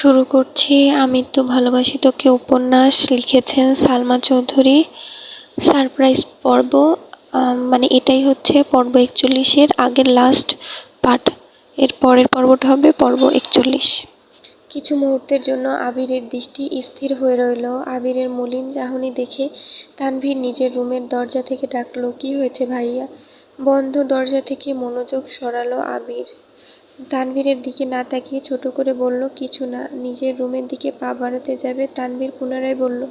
শুরু করছি। আমি তো ভালোবাসি তোকে উপন্যাস, লিখেছেন সালমা চৌধুরী। সারপ্রাইজ পর্ব মানে এটাই হচ্ছে পর্ব একচল্লিশের আগের লাস্ট পার্ট এর পরের পর্বটা হবে পর্ব একচল্লিশ। কিছু মুহূর্তের জন্য আবিরের দৃষ্টি স্থির হয়ে রইল। আবিরের মলিন চাহনি দেখে তানভীর নিজের রুমের দরজা থেকে ডাকলো, কি হয়েছে ভাইয়া? বন্ধ দরজা থেকে মনোযোগ সরালো আবির। তানভীরের দিকে না তাকিয়ে ছোট করে বলল, কিছু না, নিজের রুমের দিকে পা বাড়াতে যাবে। তানভীর পুনরায় বলল,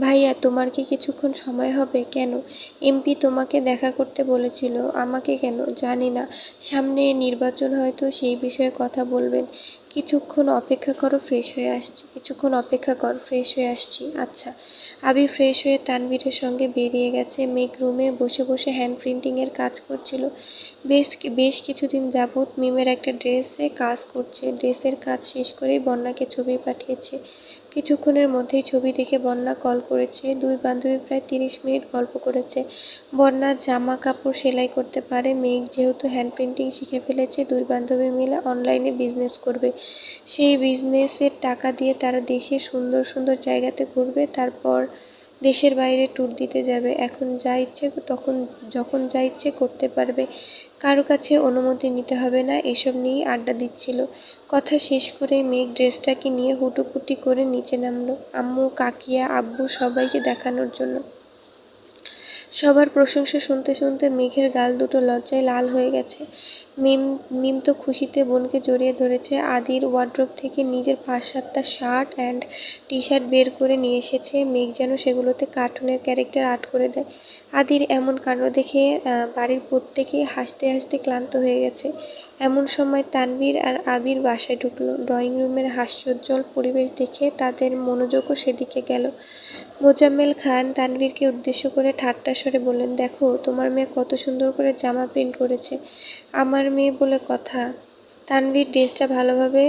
ভাইয়া, তোমার কি কিছুক্ষণ সময় হবে? কেন? এমপি তোমাকে দেখা করতে বলেছিল। আমাকে কেন? জানি না। সামনে নির্বাচন হয়তো সেই বিষয়ে কথা বলবেন। কিছুক্ষণ অপেক্ষা করো ফ্রেশ হয়ে আসছি। কিছুক্ষণ অপেক্ষা কর ফ্রেশ হয়ে আসছি। আচ্ছা আবি ফ্রেশ হয়ে তানবীরের সঙ্গে বেরিয়ে গেছে। মেঘ রুমে বসে বসে হ্যান্ড প্রিন্টিংয়ের কাজ করছিল। বেশ বেশ কিছুদিন যাবৎ মিমের একটা ড্রেসে কাজ করছে। ড্রেসের কাজ শেষ করেই বন্যাকে ছবি পাঠিয়েছে। কিছুক্ষণের মধ্যেই ছবি দেখে বন্যা কল করেছে। দুই বান্ধবী প্রায় তিরিশ মিনিট গল্প করেছে। বন্যা জামা কাপড় সেলাই করতে পারে। মেঘ যেহেতু হ্যান্ড প্রিন্টিং শিখে ফেলেছে, দুই বান্ধবী মিলে অনলাইনে বিজনেস করবে। সেই বিজনেসের টাকা দিয়ে তারা দেশের সুন্দর সুন্দর জায়গাতে ঘুরবে। তারপর দেশের বাইরে ট্যুর দিতে যাবে। এখন যা ইচ্ছে, তখন, যখন যা ইচ্ছে করতে পারবে। কারও কাছে অনুমতি নিতে হবে না, এসব নিয়েই আড্ডা দিচ্ছিল। কথা শেষ করে মেঘ ড্রেসটাকে নিয়ে হুটুপুটি করে নিচে নামলো। আম্মু, কাকিয়া, আব্বু সবাইকে দেখানোর জন্য। সবার প্রশংসা শুনতে শুনতে মেঘের গাল দুটো লজ্জায় লাল হয়ে গেছে। মিম মিম তো খুশিতে বোনকে জড়িয়ে ধরেছে। আদির ওয়ার্ড্রোব থেকে নিজের পাঁচ সাতটা শার্ট অ্যান্ড টি শার্ট বের করে নিয়ে এসেছে। মেঘ যেন সেগুলোতে কার্টুনের ক্যারেক্টার আর্ট করে দেয়। আদির এমন কাণ্ড দেখে বাড়ির প্রত্যেকেই হাসতে হাসতে ক্লান্ত হয়ে গেছে। এমন সময় তানভীর আর আবির বাসায় ঢুকলো। ড্রয়িং রুমের হাস্যোজ্জ্বল পরিবেশ দেখে তাদের মনোযোগও সেদিকে গেল। মোজাম্মেল খান তানভীরকে উদ্দেশ্য করে ঠাট্টা স্বরে বললেন, দেখো, তোমার মেয়ে কত সুন্দর করে জামা প্রিন্ট করেছে। আমার মেয়ে বলে কথা। তানভীর ড্রেসটা ভালোভাবে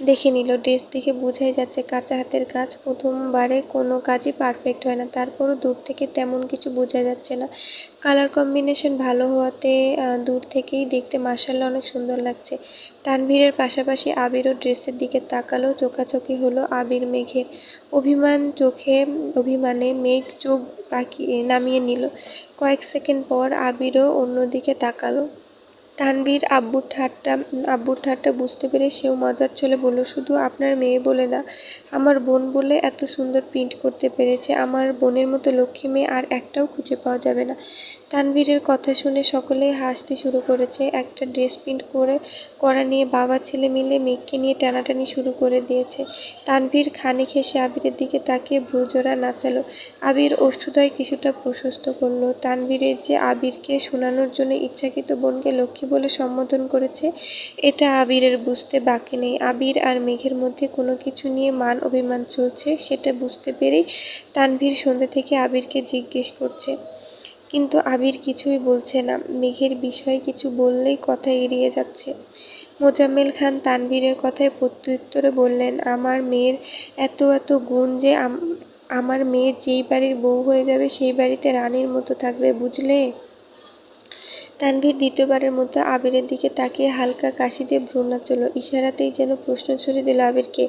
দেখে নিল, ড্রেস দেখে বোঝাই যাচ্ছে কাঁচা হাতের কাজ। প্রথমবারে কোনো কাজই পারফেক্ট হয় না, তারপরও দূর থেকে তেমন কিছু বোঝা যাচ্ছে না। কালার কম্বিনেশন ভালো হওয়াতে দূর থেকেই দেখতে মার্শাল্লাহ অনেক সুন্দর লাগছে। তানভীরের পাশাপাশি আবিরও ড্রেসের দিকে তাকালো, চোখাচোখি হলো আবির মেঘের। অভিমান চোখে, অভিমানে মেঘ চোখ বাকি, নামিয়ে নিল। কয়েক সেকেন্ড পর আবিরও অন্যদিকে তাকালো। তানভীর আব্বুর ঠাট্টা আব্বুর ঠাট্টা বুঝতে পেরে সেও মজার চলে বলল, শুধু আপনার মেয়ে বলে না, আমার বোন বলে এত সুন্দর প্রিন্ট করতে পেরেছে। আমার বোনের মতো লক্ষ্মী মেয়ে আর একটাও খুঁজে পাওয়া যাবে না। তানভীরের কথা শুনে সকলেই হাসতে শুরু করেছে। একটা ড্রেস প্রিন্ট করে, করা নিয়ে বাবা, ছেলে মিলে মেঘকে নিয়ে টানাটানি শুরু করে দিয়েছে। তানভীর খানিক হেসে আবিরের দিকে তাকিয়ে ভ্রুজোড়া নাচালো। আবির অষ্টুদয় কিছুটা প্রশস্ত করল। তানভীরের যে আবিরকে শোনানোর জন্য ইচ্ছাকৃত বোনকে লক্ষ্মী বলে সম্বোধন করেছে, এটা আবিরের বুঝতে বাকি নেই। আবির আর মেঘের মধ্যে কোনো কিছু নিয়ে মান অভিমান চলছে, সেটা বুঝতে পেরেই তানভীর সন্ধ্যা থেকে আবিরকে জিজ্ঞেস করছে। কিন্তু আবির কিছুই বলছে না। মেঘের বিষয়ে কিছু বললেই কথা এড়িয়ে যাচ্ছে। মোজাম্মেল খান তানভীরের কথায় প্রত্যুত্তরে বললেন, আমার মেয়ের এত এত গুণ যে আমার মেয়ে যেই বাড়ির বউ হয়ে যাবে, সেই বাড়িতে রানীর মতো থাকবে, বুঝলে? তানভীর দ্বিতীয়বারের মতো আবিরের দিকে তাকিয়ে হালকা কাশি দিয়ে ভ্রু নাচল ইশারাতেই যেন প্রশ্ন ছুড়ে দিল আবিরকে,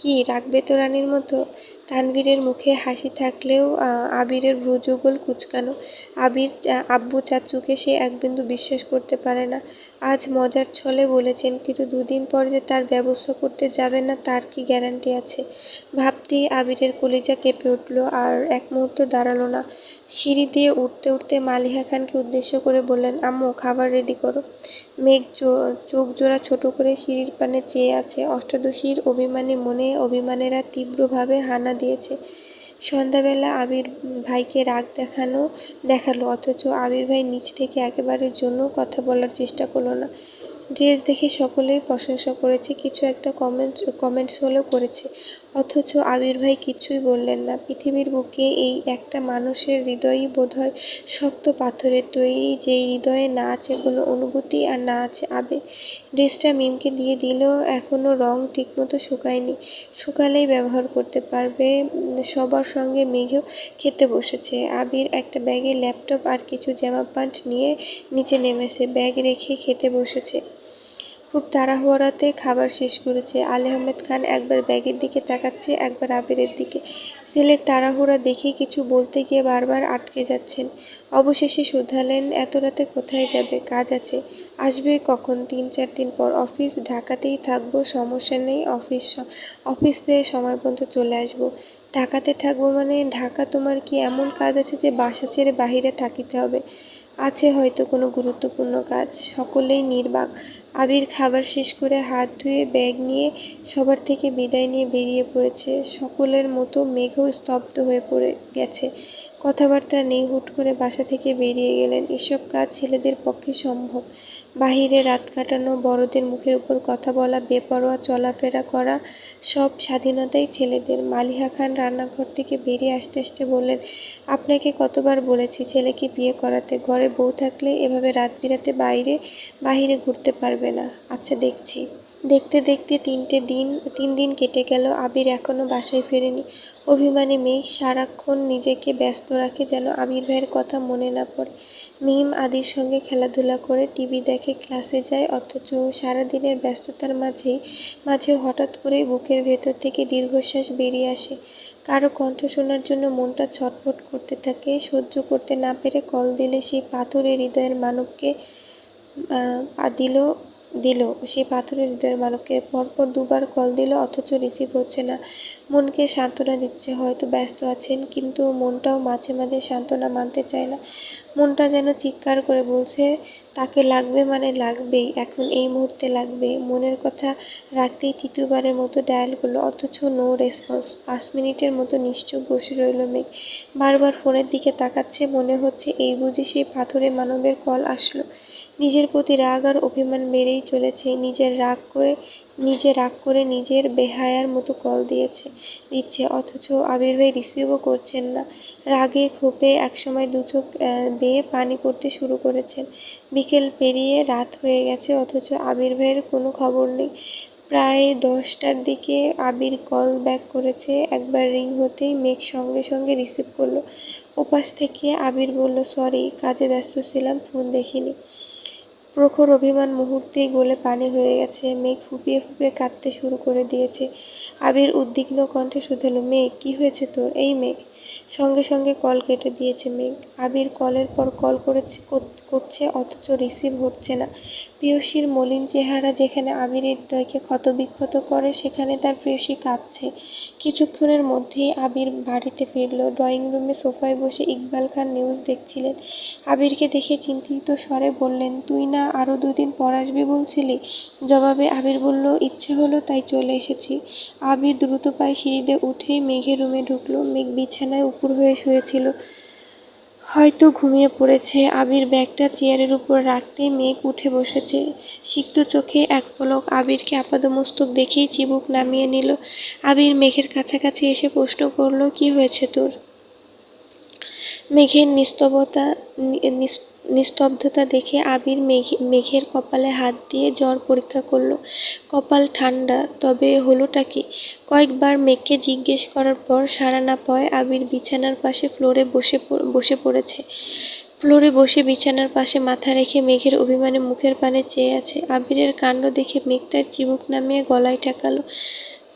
কি, রাখবে তো রানীর মতো? তানভীরের মুখে হাসি থাকলেও আবিরের ভ্রুযুগল কুচকানো। আবির আব্বু চাচুকে সে এক বিন্দু বিশ্বাস করতে পারে না। আজ মজার ছলে বলেছেন, কিন্তু দুদিন পর যে তার ব্যবস্থা করতে যাবে না, তার কি গ্যারান্টি আছে? ভাবতেই আবিরের কলিজা কেঁপে উঠল, আর এক মুহূর্ত দাঁড়াল না। সিঁড়ি দিয়ে উঠতে উঠতে মালিহা খানকে উদ্দেশ্য করে বললেন, আম্মু, খাবার রেডি করো। মেঘ চোখ জোড়া ছোট করে সিঁড়ির পানে চেয়ে আছে। অষ্টাদশীর অভিমানী মনে অভিমানেরা তীব্রভাবে হানা দিয়েছে। সন্ধ্যাবেলা আবির ভাইকে রাগ দেখানো, দেখাল, অথচ আবির ভাই নিচ থেকে একেবারের জন্য কথা বলার চেষ্টা করল না। ড্রেস দেখে সকলেই প্রশংসা করেছে, কিছু একটা কমেন্ট কমেন্টস হলেও করেছে। অথচ আবির ভাই কিছুই বললেন না। পৃথিবীর বুকে এই একটা মানুষের হৃদয়ই বোধহয় শক্ত পাথরের তৈরি, যেই হৃদয়ে না আছে কোনো অনুভূতি আর না আছে আবেগ ড্রেসটা মিমকে দিয়ে দিলেও এখনও রং ঠিকমতো শুকায়নি। শুকালেই ব্যবহার করতে পারবে, সবার সঙ্গে মেঘেও খেতে বসেছে। আবির একটা ব্যাগে ল্যাপটপ আর কিছু জামা প্যান্ট নিয়ে নিচে নেমেছে, ব্যাগ রেখে খেতে বসেছে। খুব তাড়াহুড়োতে খাবার শেষ করেছে। আলী আহমেদ খান একবার ব্যাগের দিকে তাকাচ্ছে, একবার আবিরের দিকে। ছেলের তাড়াহুড়া দেখে কিছু বলতে গিয়ে বারবার আটকে যাচ্ছেন। অবশেষে শুধালেন, এত রাতে কোথায় যাবে? কাজ আছে। আসবে কখন? তিন, চার দিন পর অফিস। ঢাকাতেই থাকব, সমস্যা নেই, অফিস অফিসে সময় পর্যন্ত চলে আসব। ঢাকাতে থাকব মানে ঢাকা তোমার কি এমন কাজ আছে যে বাসা ছেড়ে বাহিরে থাকিতে হবে? আছে হয়তো কোনো গুরুত্বপূর্ণ কাজ। সকলেই নির্বাক। আবির খাবার শেষ করে হাত ধুয়ে ব্যাগ নিয়ে সবার থেকে বিদায় নিয়ে বেরিয়ে পড়েছে। সকলের মতো মেঘও স্তব্ধ হয়ে পড়ে গেছে। কথাবার্তা নেই হুট করে বাসা থেকে বেরিয়ে গেলেন। এসব কাজ ছেলেদের পক্ষে সম্ভব। বাহিরে রাত কাটানো, বড়দের মুখের উপর কথা বলা, বেপরোয়া চলাফেরা করা, সব স্বাধীনতাই ছেলেদের। মালিহা খান রান্নাঘর থেকে বেরিয়ে আসতে আসতে বললেন, আপনাকে কতবার বলেছি ছেলেকে বিয়ে করাতে? ঘরে বউ থাকলে এভাবে রাত বিরাতে বাইরে, বাহিরে ঘুরতে পারবে না। আচ্ছা দেখছি। দেখতে দেখতে তিনটে দিন, তিন দিন কেটে গেল। আবির এখনও বাসায় ফেরেনি। অভিমানী মেঘ সারাক্ষণ নিজেকে ব্যস্ত রাখে যেন আবির ভাইয়ের কথা মনে না পড়ে। মিম আদির সঙ্গে খেলাধুলা করে টিভি দেখে ক্লাসে যায়, অথচ সারাদিনের ব্যস্ততার মাঝেই, মাঝে হঠাৎ করেই বুকের ভেতর থেকে দীর্ঘশ্বাস বেরিয়ে আসে। কারও কণ্ঠ শোনার জন্য মনটা ছটফট করতে থাকে, সহ্য করতে না পেরে কল দিলে সেই পাথরের হৃদয়ের মানবকে দিল দিল। সেই পাথরের হৃদয়ের মানবকে পরপর দুবার কল দিল, অথচ রিসিভ হচ্ছে না। মনকে সান্ত্বনা দিচ্ছে, হয়তো ব্যস্ত আছেন, কিন্তু মনটাও মাঝে মাঝে সান্ত্বনা মানতে চায় না। মনটা যেন চিৎকার করে বলছে, তাকে লাগবে মানে লাগবেই, এখন এই মুহূর্তে লাগবে। মনের কথা রাখতেই তৃতীয়বারের মতো ডায়াল করল, অথচ নো রেসপন্স পাঁচ মিনিটের মতো নিশ্চুপ বসে রইল মেঘ। বারবার ফোনের দিকে তাকাচ্ছে, মনে হচ্ছে এই বুঝি সেই পাথরে মানবের কল আসলো। নিজের প্রতি রাগ আর অভিমান বেড়েই চলেছে। নিজের রাগ করে, নিজে রাগ করে নিজের বেহায়ার মতো কল দিয়েছে, দিচ্ছে, অথচ আবির ভাই রিসিভও করছেন না। রাগে ক্ষোভে একসময় দু চোখ বেয়ে পানি পড়তে শুরু করেছেন। বিকেল পেরিয়ে রাত হয়ে গেছে, অথচ আবির ভাইয়ের কোনো খবর নেই। প্রায় দশটার দিকে আবির কল ব্যাক করেছে, একবার রিং হতেই মেঘ সঙ্গে সঙ্গে রিসিভ করল। ওপাশ থেকে আবির বলল সরি কাজে ব্যস্ত ছিলাম ফোন দেখিনি। প্রখর অভিমান মুহূর্তেই গলে পানি হয়ে গেছে। মেঘ ফুপিয়ে ফুপিয়ে কাঁদতে শুরু করে দিয়েছে। আবির উদ্বিগ্ন কণ্ঠে শুধালো, মেঘ, কি হয়েছে তোর? এই মেঘ সঙ্গে সঙ্গে কল কেটে দিয়েছে মেঘ। আবির কলের পর কল করেছে করছে, অথচ রিসিভ হচ্ছে না। প্রিয়সীর মলিন চেহারা যেখানে আবিরের হৃদয়কে ক্ষতবিক্ষত করে, সেখানে তার প্রিয়সী কাঁদছে। কিছুক্ষণের মধ্যেই আবির বাড়িতে ফিরল। ড্রয়িং রুমে সোফায় বসে ইকবাল খান নিউজ দেখছিলেন। আবিরকে দেখে চিন্তিত স্বরে বললেন, তুই না আরও দুদিন পর আসবি বলছিলি? জবাবে আবির বলল, ইচ্ছে হলো তাই চলে এসেছি। আবির দ্রুত পায়ে সিঁড়িতে উঠেই মেঘের রুমে ঢুকলো। মেঘ বিছানায় উপর হয়ে শুয়েছিল। হয়তো ঘুমিয়ে পড়েছে। আবির ব্যাগটা চেয়ারের উপর রাখতে মেঘ উঠে বসেছে। সিক্ত চোখে এক পলক আবিরকে আপাদমস্তক দেখেই চিবুক নামিয়ে নিল। আবির মেঘের কাছাকাছি এসে প্রশ্ন করল, কি হয়েছে তোর? মেঘের নিস্তবতা নিস্তব্ধতা দেখে আবির মেঘে মেঘের কপালে হাত দিয়ে জ্বর পরীক্ষা করল। কপাল ঠান্ডা, তবে হলোটা কি? কয়েকবার মেঘকে জিজ্ঞেস করার পর সাড়া না পাওয়ায় আবির বিছানার পাশে ফ্লোরে বসে বসে পড়েছে। ফ্লোরে বসে বিছানার পাশে মাথা রেখে মেঘের অভিমানে মুখের পানে চেয়ে আছে। আবিরের কাণ্ড দেখে মেঘ তার চিবুক নামিয়ে গলায় ঠেকালো।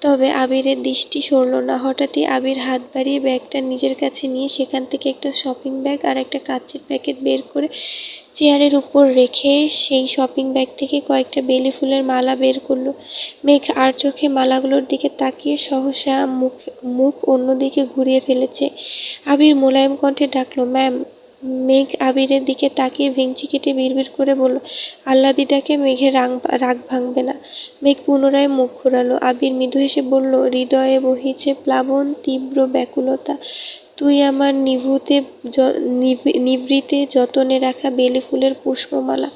তবে আবিরের দৃষ্টি সরল না। হঠাৎই আবির হাত বাড়িয়ে ব্যাগটা নিজের কাছে নিয়ে সেখান থেকে একটা শপিং ব্যাগ আর একটা কাচের প্যাকেট বের করে চেয়ারের উপর রেখে সেই শপিং ব্যাগ থেকে কয়েকটা বেলি ফুলের মালা বের করল। মেঘ আর চোখে মালাগুলোর দিকে তাকিয়ে সহসা মুখ মুখ অন্যদিকে ঘুরিয়ে ফেলেছে। আবির মোলায়েম কণ্ঠে ডাকলো, ম্যাম মেঘ আবিরের দিকে তাকিয়ে ভেংচি কেটে বিড়বিড় করে বলল আহ্লাদিটাকে মেঘে রাগ রাগ ভাঙবে না। মেঘ পুনরায় মুখ ঘোরালো। আবির মৃদু হেসে বলল, হৃদয়ে বহিছে প্লাবন তীব্র ব্যাকুলতা। তুই আমার নিভুতে নিভৃতে যতনে রাখা বেলি ফুলের পুষ্পমালা।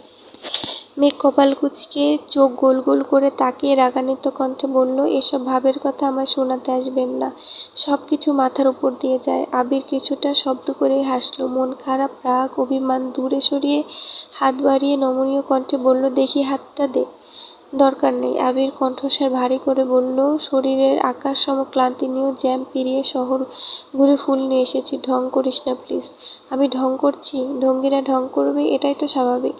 মেঘ কপাল কুচকে চোখ গোল গোল করে তাকিয়ে রাগান্বিত কণ্ঠে বলল, এসব ভাবের কথা আমার শোনাতে আসবেন না। সব কিছু মাথার উপর দিয়ে যায়। আবির কিছুটা শব্দ করে হাসলো। মন খারাপ, রাগ, অভিমান দূরে সরিয়ে হাত বাড়িয়ে নমনীয় কণ্ঠে বলল, দেখি হাতটা দে। দরকার নেই। আবির কণ্ঠস্বর ভারী করে বলল, শরীরের আকাশ সম ক্লান্তি নিয়েও জ্যাম পেরিয়ে শহর ঘুরে ফুল নিয়ে এসেছি। ঢং করিস না, প্লিজ। আমি ঢং করছি। ঢঙ্গিরা ঢং করবে, এটাই তো স্বাভাবিক।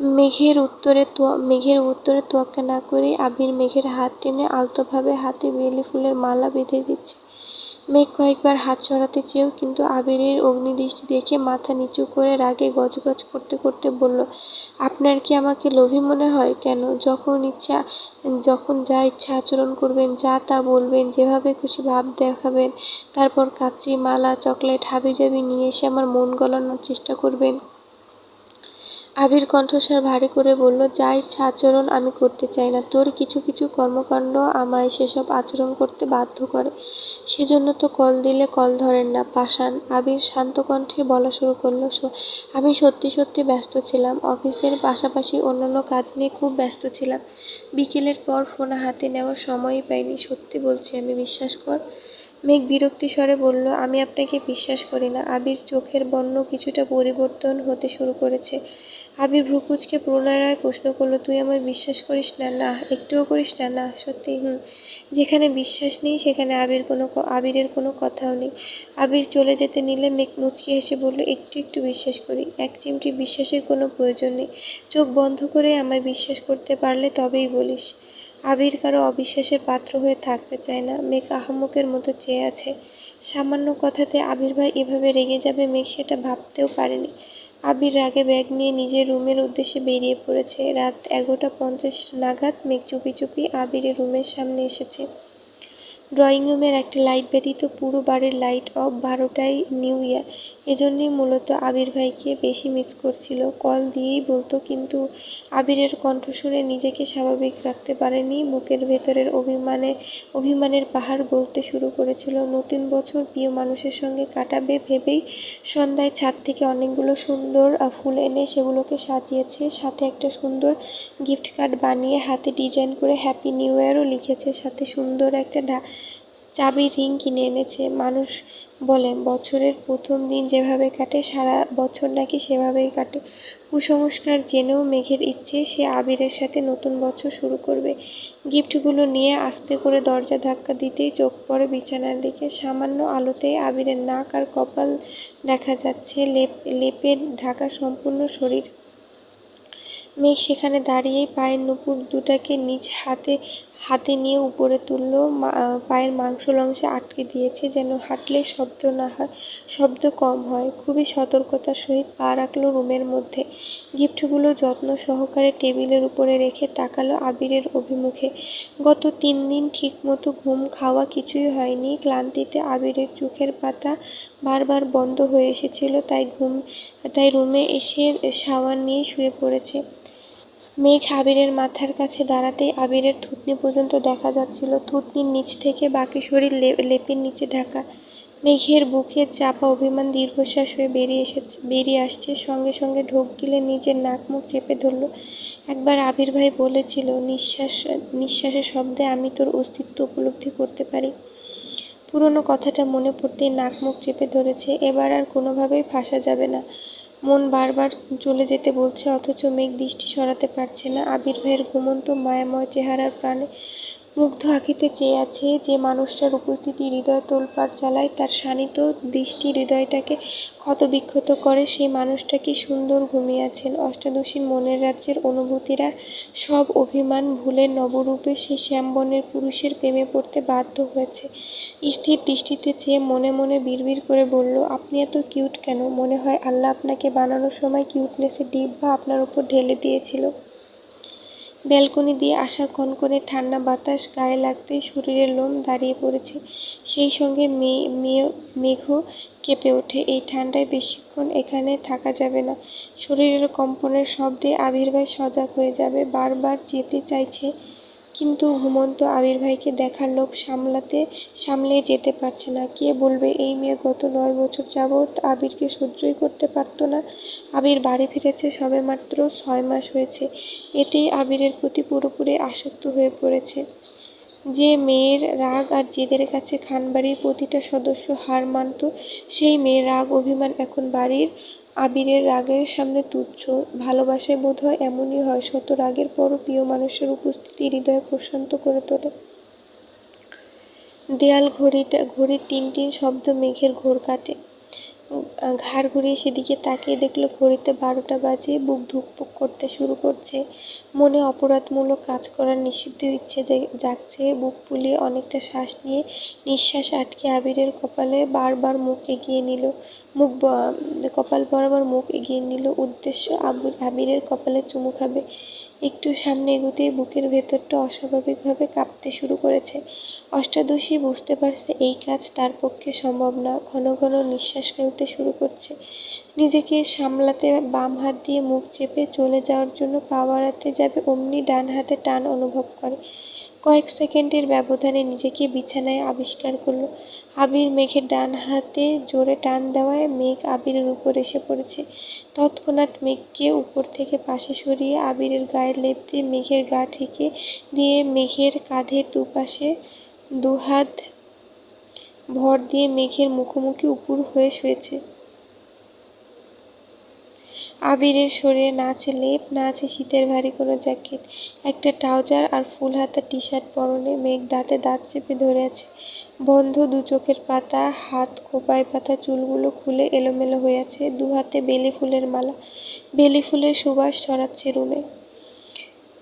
মেঘের উত্তরে মেঘের উত্তরে তোয়াক্কা না করে আবির মেঘের হাত টেনে আলতোভাবে হাতে বেলি ফুলের মালা বেঁধে দিচ্ছে। মেঘ কয়েকবার হাত সরাতে চেয়েও কিন্তু আবিরের অগ্নিদৃষ্টি দেখে মাথা নিচু করে রাগে গজগজ করতে করতে বলল, আপনার কি আমাকে লোভী মনে হয় কেন? যখন ইচ্ছা, যখন যা ইচ্ছা আচরণ করবেন, যা তা বলবেন, যেভাবে খুশি ভাব দেখাবেন, তারপর কাচ্চি মালা, চকলেট, হাবিজাবি নিয়ে এসে আমার মন গলানোর চেষ্টা করবেন। আবির কণ্ঠস্বর ভারী করে বলল, যা ইচ্ছা আচরণ আমি করতে চাই না। তোর কিছু কিছু কর্মকাণ্ড আমায় সেসব আচরণ করতে বাধ্য করে। সেজন্য তো কল দিলে কল ধরেন না, পাষাণ। আবির শান্ত কণ্ঠে বলা শুরু করল আমি সত্যি সত্যি ব্যস্ত ছিলাম। অফিসের পাশাপাশি অন্যান্য কাজ নিয়ে খুব ব্যস্ত ছিলাম। বিকেলের পর ফোন হাতে নেওয়ার সময়ই পাইনি। সত্যি বলছি, আমি বিশ্বাস কর। মেঘ বিরক্তি স্বরে বলল, আমি আপনাকে বিশ্বাস করি না। আবির চোখের বর্ণ কিছুটা পরিবর্তন হতে শুরু করেছে। আবির ভ্রুকুচকে পুনরায় প্রশ্ন করল, তুই আমায় বিশ্বাস করিস না? না, একটুও করিস না। না, সত্যি, হুম। যেখানে বিশ্বাস নেই, সেখানে আবির কোনো আবিরের কোনো কথাও নেই। আবির চলে যেতে নিলে মেঘ মুচকি হেসে বলল, একটু একটু বিশ্বাস করি। এক চিমটি বিশ্বাসের কোনো প্রয়োজন নেই। চোখ বন্ধ করে আমায় বিশ্বাস করতে পারলে তবেই বলিস। আবির কারও অবিশ্বাসের পাত্র হয়ে থাকতে চায় না। মেঘ আহম্মকের মতো চেয়ে আছে। সামান্য কথাতে আবির ভাই এভাবে রেগে যাবে, মেঘ সেটা ভাবতেও পারেনি। আবির রাগে ব্যাগ নিয়ে নিজের রুমের উদ্দেশ্যে বেরিয়ে পড়েছে। রাত এগারোটা পঞ্চাশ নাগাদ মেঘ চুপি চুপি আবিরের রুমের সামনে এসেছে। ড্রয়িং রুমের একটা লাইট ব্যতীত পুরো বাড়ির লাইট অফ বারোটাই নিউ ইয়ার। এজন্যই মূলত আবির ভাইকে বেশি মিস করছিল। কল দিয়েই বলতো, কিন্তু আবিরের কণ্ঠ শুনে নিজেকে স্বাভাবিক রাখতে পারেনি। বুকের ভেতরের অভিমানে, অভিমানের পাহাড় গলতে শুরু করেছিল। নতুন বছর প্রিয় মানুষের সঙ্গে কাটাবে ভেবেই সন্ধ্যায় ছাদ থেকে অনেকগুলো সুন্দর ফুল এনে সেগুলোকে সাজিয়েছে। সাথে একটা সুন্দর গিফট কার্ড বানিয়ে হাতে ডিজাইন করে হ্যাপি নিউ ইয়ারও লিখেছে। সাথে সুন্দর একটা চাবির রিং কিনে এনেছে। মানুষ বলে বছরের প্রথম দিন যেভাবে কাটে, সারা বছর নাকি সেভাবেই কাটে। কুসংস্কার জেনেও মেঘের ইচ্ছে, সে আবিরের সাথে নতুন বছর শুরু করবে। গিফটগুলো নিয়ে আস্তে করে দরজা ধাক্কা দিতেই চোখ পড়ে বিছানার দিকে। সামান্য আলোতেই আবিরের নাক আর কপাল দেখা যাচ্ছে। লেপ, লেপের ঢাকা সম্পূর্ণ শরীর। মেঘ সেখানে দাঁড়িয়েই পায়ের নুপুর দুটাকে নিজ হাতে হাতে নিয়ে উপরে তুলল পায়ের মাংসল অংশে আটকে দিয়েছে যেন হাঁটলে শব্দ না হয়, শব্দ কম হয়। খুবই সতর্কতার সহিত পা রাখল রুমের মধ্যে। গিফটগুলো যত্ন সহকারে টেবিলের উপরে রেখে তাকালো আবিরের অভিমুখে। গত তিন দিন ঠিকমতো ঘুম খাওয়া কিছুই হয়নি। ক্লান্তিতে আবিরের চোখের পাতা বারবার বন্ধ হয়ে এসেছিল, তাই ঘুম তাই রুমে এসে শাওয়ার নিয়ে শুয়ে পড়েছে। মেঘ আবিরের মাথার কাছে দাঁড়াতেই আবিরের থুতনি পর্যন্ত দেখা যাচ্ছিল। থুতনির নিচ থেকে বাকি শরীর লেপের নিচে ঢাকা। মেঘের বুকে চাপা অভিমান দীর্ঘশ্বাস হয়ে বেরিয়ে এসেছে, বেরিয়ে আসছে। সঙ্গে সঙ্গে ঢোক গিলে নিজের নাক মুখ চেপে ধরল। একবার আবির ভাই বলেছিল, নিঃশ্বাস, নিঃশ্বাসের শব্দে আমি তোর অস্তিত্ব উপলব্ধি করতে পারি। পুরনো কথাটা মনে পড়তেই নাক মুখ চেপে ধরেছে। এবার আর কোনোভাবেই ফাঁসা যাবে না। মন বারবার চলে যেতে বলছে, অথচ মেঘ দৃষ্টি সরাতে পারছে না। আবির ভাইয়ের ঘুমন্ত, মায়াময় চেহারার প্রাণে মুগ্ধ আঁকিতে চেয়ে আছে যে মানুষটার উপস্থিতি হৃদয় তোলপাড় চালায় তার শানিত দৃষ্টি হৃদয়টাকে ক্ষতবিক্ষত করে, সেই মানুষটা কি সুন্দর ঘুমিয়ে আছেন অষ্টাদশীর মনের রাজ্যের অনুভূতিরা সব অভিমান ভুলে নবরূপে সেই শ্যামবনের পুরুষের প্রেমে পড়তে বাধ্য হয়েছে। স্থির দৃষ্টিতে চেয়ে মনে মনে বিড়বিড় করে বলল, আপনি এত কিউট কেন? মনে হয় আল্লাহ আপনাকে বানানোর সময় কিউটনেসের ডিব্বা আপনার উপর ঢেলে দিয়েছিল। ব্যালকনি দিয়ে আসা কনকনে ঠান্ডা বাতাস গায়ে লাগতে শরীরের লোম দাঁড়িয়ে পড়েছে। সেই সঙ্গে মেয়ে মে- মেঘও কেঁপে ওঠে। এই ঠান্ডায় বেশিক্ষণ এখানে থাকা যাবে না। শরীরের কম্পনের শব্দে আবির্ভাব সজাগ হয়ে যাবে। বারবার যেতে চাইছে কিন্তু ঘুমন্ত আবির ভাইকে দেখার লোভ সামলাতে সামলে যেতে পারছে না। কে বলবে, এই মেয়ে গত নয় বছর যাবৎ আবিরকে সহ্যই করতে পারতো না। আবির বাড়ি ফিরেছে সবেমাত্র ছয় মাস হয়েছে। এতেই আবিরের প্রতি পুরোপুরি আসক্ত হয়ে পড়েছে। যে মেয়ের রাগ আর জেদের কাছে খানবাড়ির প্রতিটা সদস্য হার মানত, সেই মেয়ের রাগ, অভিমান এখন বাড়ির আবিরের রাগের সামনে তুচ্ছ, ভালোবাসায় বোধ হয় এমনই হয় শত রাগের পরও প্রিয় মানুষের উপস্থিতি হৃদয় প্রশান্ত করে তোলে। দেয়াল ঘড়িটা, ঘড়ির টিন টিন শব্দ মেঘের ঘোর কাটে। ঘাড় ঘুরিয়ে সেদিকে তাকিয়ে দেখল ঘড়িতে বারোটা বাজে, বুক ধুকপুক করতে শুরু করছে। মনে অপরাধমূলক কাজ করার নিষিদ্ধ ইচ্ছে জাগছে। বুক ফুলিয়ে অনেকটা শ্বাস নিয়ে নিঃশ্বাস আটকে আবিরের কপালে বারবার মুখ এগিয়ে নিল। মুখ কপাল বরাবর মুখ এগিয়ে নিল। উদ্দেশ্য আবু আবিরের কপালে চুমু খাবে। একটু সামনে এগোতেই বুকের ভেতরটা অস্বাভাবিকভাবে কাঁপতে শুরু করেছে। অষ্টাদশী বুঝতে পারছে এই কাজ তার পক্ষে সম্ভব না। ঘন ঘন নিঃশ্বাস ফেলতে শুরু করছে। নিজেকে সামলাতে বাম হাত দিয়ে মুখ চেপে চলে যাওয়ার জন্য পা বাড়াতে যাবে অমনি ডান হাতে টান অনুভব করে। কয়েক সেকেন্ডের ব্যবধানে নিজেকে বিছানায় আবিষ্কার করল। আবির মেঘের ডান হাতে জোরে টান দেওয়ায় মেঘ আবিরের উপর এসে পড়েছে। তৎক্ষণাৎ মেঘকে উপর থেকে পাশে সরিয়ে আবিরের গায়ে লেপ দিয়ে মেঘের গা ঠেকে দিয়ে মেঘের কাঁধের দুপাশে দুহাত ভর দিয়ে মেঘের মুখোমুখি উপুর হয়ে শুয়েছে। আবিরের শরীরে না আছে লেপ, না আছে শীতের ভারী কোনো জ্যাকেট। একটা ট্রাউজার আর ফুল হাতা টি শার্ট পরনে মেঘ দাঁতে দাঁত চেপে ধরে আছে। বন্ধ দু চোখের পাতা, হাত খোপায় পাতা চুলগুলো খুলে এলোমেলো হয়ে আছে। দু হাতে বেলি ফুলের মালা, বেলি ফুলের সুবাস ছড়াচ্ছে রুমে।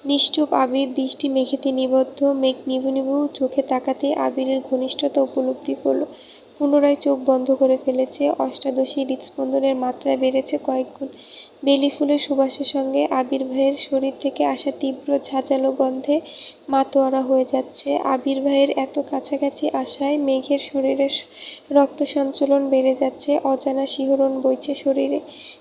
নিশ্চুপ আবির দৃষ্টি মেঘেতে নিবদ্ধ, মেঘ নিবু নিবু চোখে তাকাতে আবিরের ঘনিষ্ঠতা উপলব্ধি করল। পুনরায় চোখ বন্ধ করে ফেলেছে, অষ্টাদশী হৃদস্পন্দনের মাত্রা বেড়েছে কয়েকগুণ বেলি ফুলের সুবাসের সঙ্গে আবির ভাইয়ের শরীর থেকে আসা তীব্র ঝাঁঝালো গন্ধে মাতোয়ারা হয়ে যাচ্ছে। আবির ভাইয়ের এত কাছাকাছি আসায় মেঘের শরীরের রক্ত সঞ্চালন বেড়ে যাচ্ছে, অজানা শিহরণ বইছে শরীরে।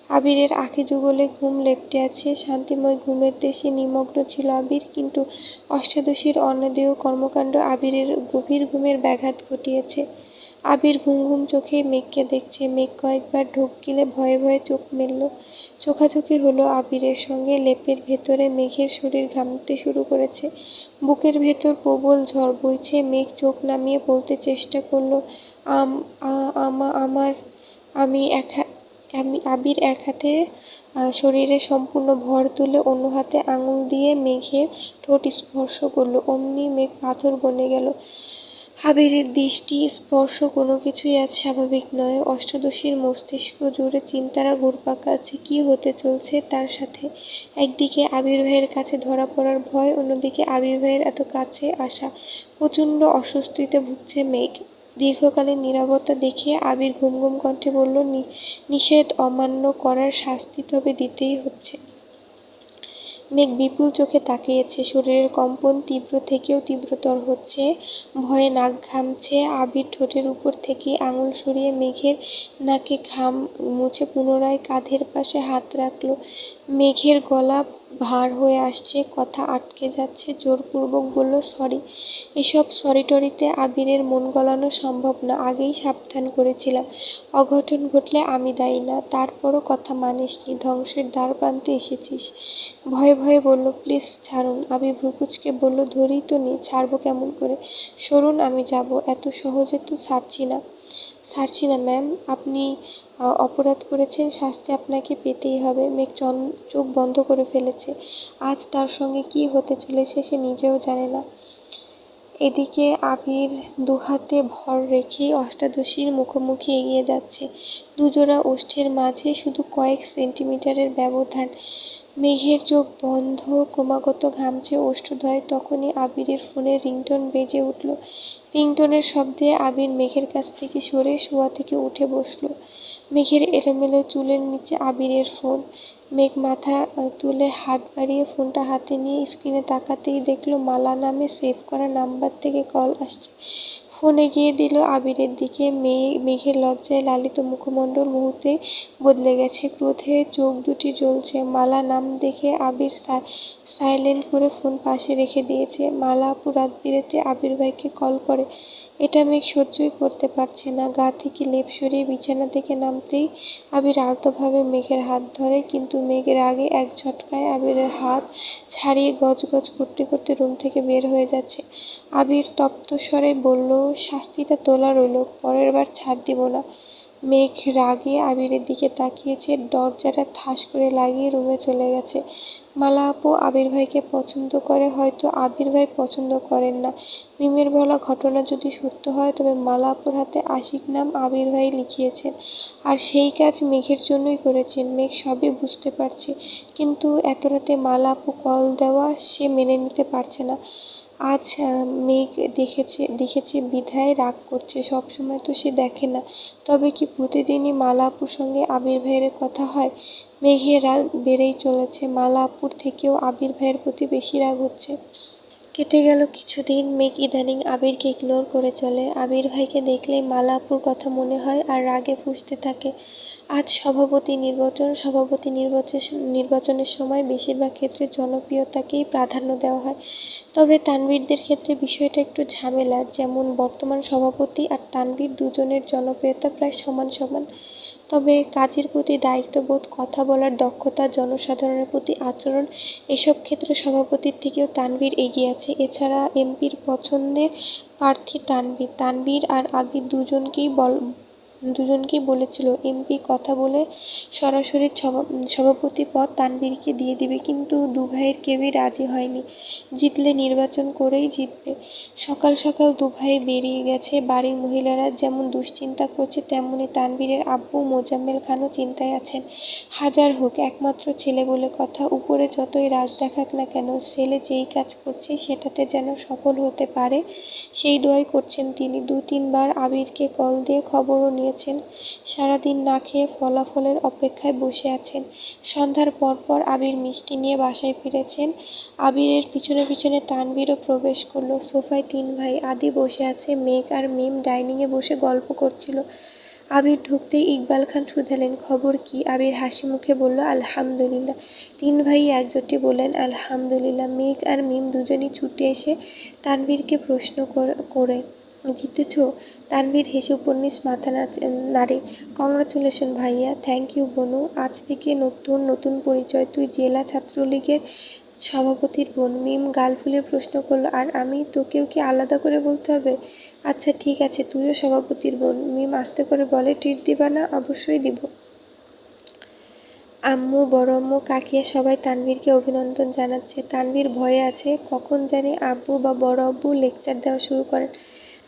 আবিরের আখি যুগলে ঘুম লেপটে আছে, শান্তিময় ঘুমের দেশে নিমগ্ন ছিল আবির, কিন্তু অষ্টাদশীর অন্নদেহ কর্মকাণ্ড আবিরের গভীর ঘুমের ব্যাঘাত ঘটিয়েছে। আবির ঘুম ঘুম চোখে মেঘকে দেখছে। মেঘ কয়েকবার ঢোক গিলে ভয়ে ভয়ে চোখ মেলল। চোখাচোখি হলো আবিরের সঙ্গে। লেপের ভেতরে মেঘের শরীর ঘামতে শুরু করেছে। বুকের ভেতর প্রবল ঝড় বইছে। মেঘ চোখ নামিয়ে বলতে চেষ্টা করল, আম আমা, আমার, আমি এক আমি আবির এক হাতে শরীরে সম্পূর্ণ ভর তুলে অন্য হাতে আঙুল দিয়ে মেঘের ঠোঁট স্পর্শ করল। অমনি মেঘ পাথর বনে গেল। আবিরের দৃষ্টি, স্পর্শ কোনো কিছুই আজ স্বাভাবিক নয়। অষ্টাদশীর মস্তিষ্ক জুড়ে চিন্তারা ঘুরপাক আছে, কি হতে চলছে তার সাথে? একদিকে আবির ভাইয়ের কাছে ধরা পড়ার ভয়, অন্যদিকে আবির ভাইয়ের এত কাছে আসা। প্রচণ্ড অস্বস্তিতে ভুগছে মেঘ। দীর্ঘকালীন নিরাপত্তা দেখে আবির ঘুম ঘুম কণ্ঠে বলল, "নি- নিষেধ অমান্য করার শাস্তি তবে দিতেই হচ্ছে। মেঘ বিপুল চোখে তাকিয়েছে, শরীরের কম্পন তীব্র থেকেও তীব্রতর হচ্ছে, ভয়ে নাক ঘামছে, আবির ঠোঁটের উপর থেকে আঙুল সরিয়ে মেঘের নাকে ঘাম মুছে পুনরায় কাঁধের পাশে হাত রাখল। মেঘের গলা ভার হয়ে আসছে, কথা আটকে যাচ্ছে, জোরপূর্বক বলল, সরি, এসব সরি টরিতে আবিরের মন গলানো সম্ভব না, আগেই সাবধান করেছিলাম। অঘটন ঘটলে আমি দায়ী না, তারপরও কথা মানিসনি, ধ্বংসের দ্বার প্রান্তে এসেছিস। ভয়ে ভয়ে বলল, প্লিজ ছাড়ুন। আমি ভ্রুকুচকে বলল, ধরেই তো নি, ছাড়বো কেমন করে? সরুন, আমি যাব, এত সহজে তো ছাড়ছি না। না ম্যাম আপনি অপরাধ করেছেন, শাস্তি আপনাকে পেতেই হবে। মেঘ চোখ বন্ধ করে ফেলেছে। আজ তার সঙ্গে কি হতে চলেছে সে নিজেও জানে না। এদিকে আবির দুহাতে ভর রেখে অষ্টাদশীর মুখোমুখি এগিয়ে যাচ্ছে। দুজোড়া ওষ্ঠের মাঝে শুধু কয়েক সেন্টিমিটারের ব্যবধান। মেঘের চোখ বন্ধ, ক্রমাগত ঘামছে ওষ্ঠদ্বয় তখনই আবিরের ফোনের রিংটোন বেজে উঠল। রিংটোনের শব্দে আবির মেঘের কাছ থেকে সরে শোয়া থেকে উঠে বসল। মেঘের এলোমেলো চুলের নিচে আবিরের ফোন। মেঘ মাথা তুলে হাত বাড়িয়ে ফোনটা হাতে নিয়ে স্ক্রিনে তাকাতেই দেখল মালা নামে সেভ করা নাম্বার থেকে কল আসছে। ফোন এগিয়ে দিল আবিরের দিকে। মেয়ে, মেঘের লজ্জায় লালিত মুখমণ্ডল মুহূর্তে বদলে গেছে, ক্রোধে চোখ দুটি জ্বলছে। মালা নাম দেখে আবির সাইলেন্ট করে ফোন পাশে রেখে দিয়েছে। মালা আপু রাত বিরেতে আবির ভাইকে কল করে এটা মেঘ সহ্যই করতে পারছে না। গা থেকে লেপ সরিয়ে বিছানা থেকে নামতেই আবির আলতোভাবে মেঘের হাত ধরে, কিন্তু মেঘের আগে এক ঝটকায় আবিরের হাত ছাড়িয়ে গজগজ করতে করতে রুম থেকে বের হয়ে যাচ্ছে। আবির তপ্ত স্বরে বলল, শাস্তিটা তোলা রইল পরের বার ছাড় দিব না। মেঘ রাগে আবিরের দিকে তাকিয়েছে, দরজাটা ঠাস করে লাগিয়ে রুমে চলে গেছে। মালা আপু আবির ভাইকে পছন্দ করে, হয়তো আবির ভাই পছন্দ করেন না। মিমের বলা ঘটনা যদি সত্য হয়, তবে মালা আপুর হাতে আশিক নাম আবির ভাই লিখিয়েছেন। আর সেই কাজ মেঘের জন্যই করেছেন, মেঘ সবই বুঝতে পারছে। কিন্তু এত রাতে মালা আপু কল দেওয়া সে মেনে নিতে পারছে না। আজ মেঘ দেখেছে দেখেছে, বিধায় রাগ করছে সব সময় তো সে দেখে না। তবে কি প্রতিদিনই মালা আপুর সঙ্গে আবির ভাইয়ের কথা হয়? মেঘের রাগ বেড়েই চলেছে মালা আপুর থেকেও আবির ভাইয়ের প্রতি বেশি রাগ হচ্ছে। কেটে গেল কিছুদিন, মেঘ ইদানিং আবিরকে ইগনোর করে চলে। আবির ভাইকে দেখলেই মালা আপুর কথা মনে হয় আর রাগে ফুঁসতে থাকে। আজ সভাপতি নির্বাচন সভাপতি নির্বাচন, নির্বাচনের সময় বেশিরভাগ ক্ষেত্রে জনপ্রিয়তাকেই প্রাধান্য দেওয়া হয়। তবে তানবীরদের ক্ষেত্রে বিষয়টা একটু ঝামেলার যেমন বর্তমান সভাপতি আর তানবীর দুজনের জনপ্রিয়তা প্রায় সমান সমান। তবে কাজের প্রতি দায়িত্ববোধ, কথা বলার দক্ষতা, জনসাধারণের প্রতি আচরণ, এসব ক্ষেত্রে সভাপতির থেকেও তানবীর এগিয়ে আছে। এছাড়া এমপির পছন্দের প্রার্থী তানবীর তানবীর আর আবির দুজনকেই বল দুজনকেই বলেছিল, এমপি কথা বলে সরাসরি সভাপতি পদ তানভীরকে দিয়ে দিবে, কিন্তু দু ভাইয়ের কেউই রাজি হয়নি। জিতলে নির্বাচন করেই জিতবে। সকাল সকাল দু ভাই বেরিয়ে গেছে। বাড়ির মহিলারা যেমন দুশ্চিন্তা করছে, তেমনি তানভীরের আব্বু মোজাম্মেল খানও চিন্তায় আছেন। হাজার হোক, একমাত্র ছেলে বলে কথা, উপরে যতই রাগ দেখাক না কেন, ছেলে যেই কাজ করছে সেটাতে যেন সফল হতে পারে, সেই দোয়াই করছেন তিনি। দু তিনবার আবিরকে কল দিয়ে খবরও নিয়েছেন সারাদিন না খেয়ে ফলাফলের অপেক্ষায় বসে আছেন। সন্ধ্যার পরপর আবির মিষ্টি নিয়ে বাসায় ফিরেছেন। আবিরের পিছনে পিছনে তানভীরও প্রবেশ করল। সোফায় তিন ভাই আদি বসে আছে। মেঘ আর মিম ডাইনিংয়ে বসে গল্প করছিল। আবির ঢুকতেই ইকবাল খান শুধালেন, খবর কি? আবির হাসি মুখে বলল, আলহামদুলিল্লাহ। তিন ভাই একজোটে বললেন, আলহামদুলিল্লাহ। মেঘ আর মিম দুজনই ছুটে এসে তানভীরকে প্রশ্ন করে জিতেছ? তানভীর হেসে উপন্যাস মাথা নাড়ে। কংগ্রাচুলেশন ভাইয়া, থ্যাংক ইউ বনু। আজ থেকে নতুন নতুন পরিচয়। তুই জেলা ছাত্রলীগের সভাপতির বোন। মিম গাল ফুলে প্রশ্ন করল, আর আমি তোকেও কি আলাদা করে বলতে হবে? আচ্ছা ঠিক আছে, তুইও সভাপতির বোন। মিম আস্তে করে বলে, ট্রিট দিবা না? অবশ্যই দিব। আম্মু, বড় আম্মু, কাকিয়া সবাই তানভীরকে অভিনন্দন জানাচ্ছে। তানভীর ভয়ে আছে, কখন জানি আব্বু বা বড় আব্বু লেকচার দেওয়া শুরু করেন।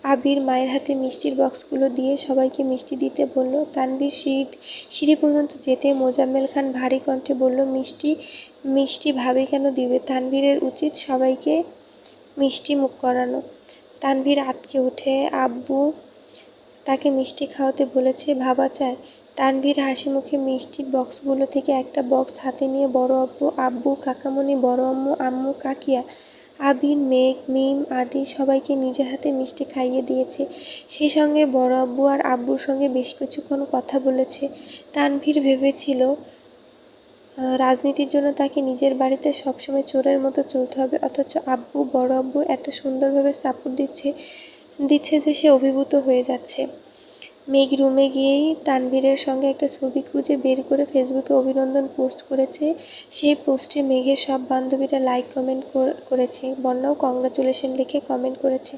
আবির মায়ের হাতে মিষ্টির বক্সগুলো দিয়ে সবাইকে মিষ্টি দিতে বলল। তানভীর সিঁড়ি সিঁড়ি পর্যন্ত যেতে মোজাম্মেল খান ভারী কণ্ঠে বলল, মিষ্টি মিষ্টি ভাবি কেন দিবে? তানভীরের উচিত সবাইকে মিষ্টি মুখ করানো। তানভীর আতকে উঠে, আব্বু, তাকে মিষ্টি খাওয়াতে বলেছে, ভাবা চায় তানভীর হাসি মুখে মিষ্টির বক্সগুলো থেকে একটা বক্স হাতে নিয়ে, বড় আব্বু আব্বু, কাকামণি, বড় আম্মু আম্মু, কাকিয়া। আবির, মেঘ, মিম আদি সবাইকে নিজের হাতে মিষ্টি খাইয়ে দিয়েছে। সেই সঙ্গে বড় আব্বু আর আব্বুর সঙ্গে বেশ কিছুক্ষণ কথা বলেছে। তানভীর ভেবেছিল রাজনীতির জন্য তাকে নিজের বাড়িতে সবসময় চোরের মতো চলতে হবে, অথচ আব্বু, বড় আব্বু এত সুন্দরভাবে সাপোর্ট দিচ্ছে দিচ্ছে যে সে অভিভূত হয়ে যাচ্ছে। মেঘ রুমে গিয়েই তানভীরের সঙ্গে একটা ছবি খুঁজে বের করে ফেসবুকে অভিনন্দন পোস্ট করেছে। সেই পোস্টে মেঘের সব বান্ধবীরা লাইক কমেন্ট করেছে। বন্যাও কংগ্রাচুলেশন লিখে কমেন্ট করেছে।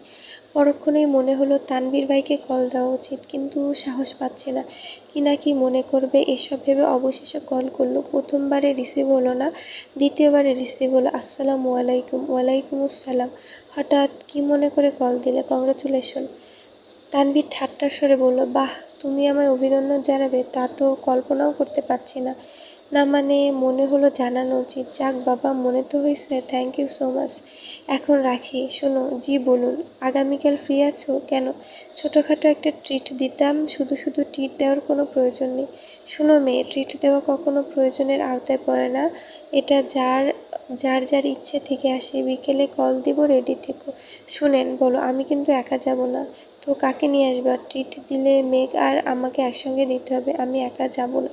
পরক্ষণেই মনে হলো, তানভীর ভাইকে কল দেওয়া উচিত, কিন্তু সাহস পাচ্ছে না। কি না কি মনে করবে, এসব ভেবে অবশেষে কল করল। প্রথমবারে রিসিভ হলো না, দ্বিতীয়বারে রিসিভ হলো। আসসালামু আলাইকুম, ওয়ালাইকুম আসসালাম। হঠাৎ কি মনে করে কল দিলে? কংগ্রাচুলেশন তানভীর ঠাট্টা স্বরে বলল, বাহ, তুমি আমায় অভিনন্দন জানাবে, তা তো কল্পনাও করতে পারছি না। না মানে মনে হলো জানানো উচিত। যাক বাবা, মনে তো হয়েছে। থ্যাংক ইউ সো মাচ এখন রাখি। শোনো, জি, বলুন। আগামীকাল ফ্রি আছো? কেন? ছোটোখাটো একটা ট্রিট দিতাম, শুধু শুধু ট্রিট দেওয়ার কোনো প্রয়োজন নেই। শোনো মেয়ে ট্রিট দেওয়া কখনো প্রয়োজনের আওতায় পড়ে না। এটা যার যার যার ইচ্ছে থেকে আসে। বিকেলে কল দিব রেডি থেকো। শুনেন, বলো, আমি কিন্তু একা যাব না। তো কাকে নিয়ে আসবা? ট্রিট দিলে মেঘ আর আমাকে একসঙ্গে দিতে হবে, আমি একা যাব না।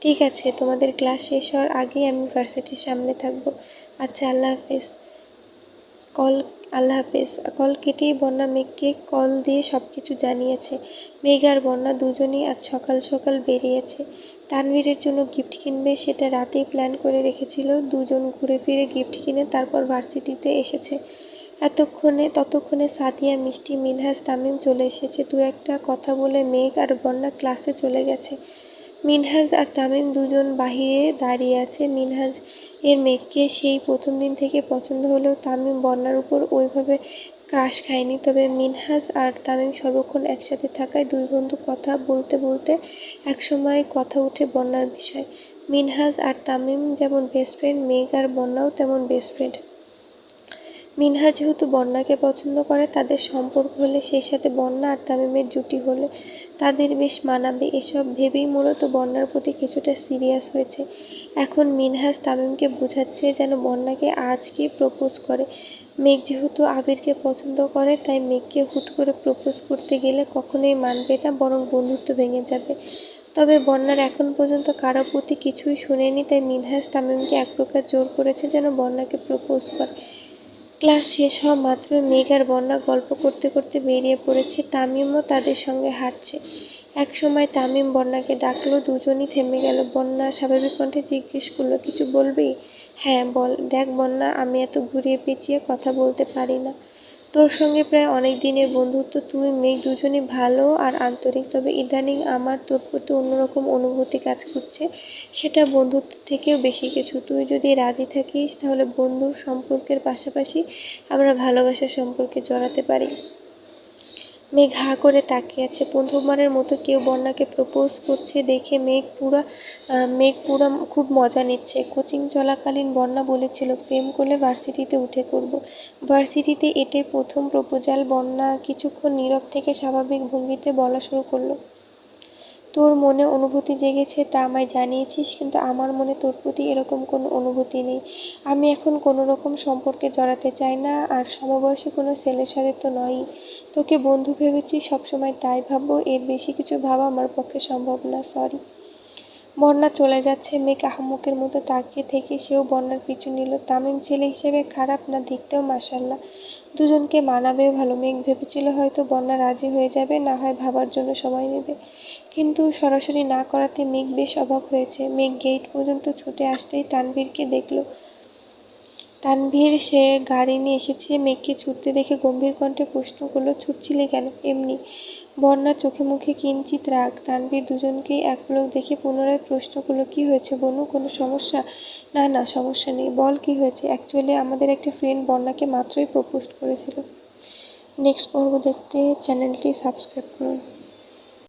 ঠিক আছে, তোমাদের ক্লাস শেষ হওয়ার আগেই আমি ভার্সিটির সামনে থাকব। আচ্ছা আল্লাহ হাফেজ। কল, আল্লাহ হাফেজ। কল কেটেই বন্যা মেঘকে কল দিয়ে সব কিছু জানিয়েছে। মেঘ আর বন্যা দুজনেই আজ সকাল সকাল বেরিয়েছে। তানভীরের জন্য গিফট কিনবে সেটা রাতেই প্ল্যান করে রেখেছিল। দুজন ঘুরে ফিরে গিফট কিনে তারপর ভার্সিটিতে এসেছে। এতক্ষণে, ততক্ষণে সাদিয়া মিষ্টি মিনহাজ তামিম চলে এসেছে। দু একটা কথা বলে মেঘ আর বন্যা ক্লাসে চলে গেছে। মিনহাজ আর তামিম দুজন বাহিরে দাঁড়িয়ে আছে। মিনহাজ এর মেঘকে সেই প্রথম দিন থেকে পছন্দ হলেও তামিম বন্যার উপর ওইভাবে ক্রাশ খায়নি। তবে মিনহাজ আর তামিম সর্বক্ষণ একসাথে থাকায় দুই বন্ধু কথা বলতে বলতে একসময় কথা উঠে বন্যার বিষয়। মিনহাজ আর তামিম যেমন বেস্ট ফ্রেন্ড মেঘ আর বন্যাও তেমন বেস্ট ফ্রেন্ড মিনহা যেহেতু বন্যাকে পছন্দ করে, তাদের সম্পর্ক হলে সেই সাথে বন্যা আর তামিমের জুটি হলে তাদের বেশ মানাবে। এসব ভেবেই মূলত বন্যার প্রতি কিছুটা সিরিয়াস হয়েছে। এখন মিনহাজ তামিমকে বোঝাচ্ছে যেন বন্যাকে আজকে প্রপোজ করে। মেঘ যেহেতু আবিরকে পছন্দ করে, তাই মেঘকে হুট করে প্রপোজ করতে গেলে কখনোই মানবে না, বরং বন্ধুত্ব ভেঙে যাবে। তবে বন্যার এখন পর্যন্ত কারও প্রতি কিছুই শুনেনি, তাই মিনহাজ তামিমকে এক প্রকার জোর করেছে যেন বন্যাকে প্রপোজ করে। ক্লাস শেষ হওয়া মাত্র মেঘ আর বন্যা গল্প করতে করতে বেরিয়ে পড়েছে। তামিমও তাদের সঙ্গে হাঁটছে। এক সময় তামিম বন্যাকে ডাকলো, দুজনই থেমে গেল। বন্যা স্বাভাবিক কণ্ঠে জিজ্ঞেস করল, কিছু বলবি? হ্যাঁ বল। দেখ বন্যা, আমি এত ঘুরিয়ে পেঁচিয়ে কথা বলতে পারি না। তোর সঙ্গে প্রায় অনেক দিনের বন্ধুত্ব, তুই মেঘ দুজনই ভালো আর আন্তরিক, তবে ইদানিং আমার তোর প্রতি অন্যরকম অনুভূতি কাজ করছে। সেটা বন্ধুত্ব থেকেও বেশি কিছু। তুই যদি রাজি থাকিস, তাহলে বন্ধুর সম্পর্কের পাশাপাশি আমরা ভালোবাসার সম্পর্কে জড়াতে পারি। মেঘ হা করে তাকিয়ে আছে। প্রথমবারের মতো কেউ বন্যাকে প্রপোজ করছে দেখে মেঘ পুরা মেঘ পুরা খুব মজা নিচ্ছে। কোচিং চলাকালীন বন্যা বলেছিল, প্রেম করলে ভার্সিটিতে উঠে করব। ভার্সিটিতে এটাই প্রথম প্রপোজাল বন্যা কিছুক্ষণ নীরব থেকে স্বাভাবিক ভঙ্গিতে বলা শুরু করল। তোর মনে অনুভূতি জেগেছে তা আমায় জানিয়েছিস, কিন্তু আমার মনে তোর প্রতি এরকম কোনো অনুভূতি নেই। আমি এখন কোনো রকম সম্পর্কে জড়াতে চাই না, আর সমবয়সী কোনো ছেলের সাথে তো নয়ই। তোকে বন্ধু ভেবেছি, সবসময় তাই ভাববো, এর বেশি কিছু ভাবা আমার পক্ষে সম্ভব না সরি বন্যা চলে যাচ্ছে, মেঘ আহমকের মতো তাকিয়ে থেকে সেও বন্যার পিছু নিল। তামিম ছেলে হিসেবে খারাপ না, দেখতেও মাসাল্লাহ দুজনকে মানাবেও ভালো মেঘ ভেবেছিল হয়তো বন্যা রাজি হয়ে যাবে, না হয় ভাবার জন্য সময় নেবে। কিন্তু সরাসরি না করাতে মেঘ বেশ অবাক হয়েছে। মেঘ গেট পর্যন্ত ছুটে আসতেই তানভীরকে দেখল। তানভীর, সে গাড়ি নিয়ে এসেছে। মেঘকে ছুটতে দেখে গম্ভীর কণ্ঠে প্রশ্ন করল, ছুটছিলে কেন? এমনি। বন্যার চোখে মুখে কিঞ্চিত রাগ তানবীর দুজনকেই এক লোক দেখে পুনরায় প্রশ্ন করল, কি হয়েছে বনু? কোনো সমস্যা? না না, সমস্যা নেই। বল, কি হয়েছে? অ্যাকচুয়ালি আমাদের একটা ফ্রেন্ড বন্যাকে মাত্রই প্রপোজ করেছিল। নেক্সট পর্ব দেখতে চ্যানেলটি সাবস্ক্রাইব করুন।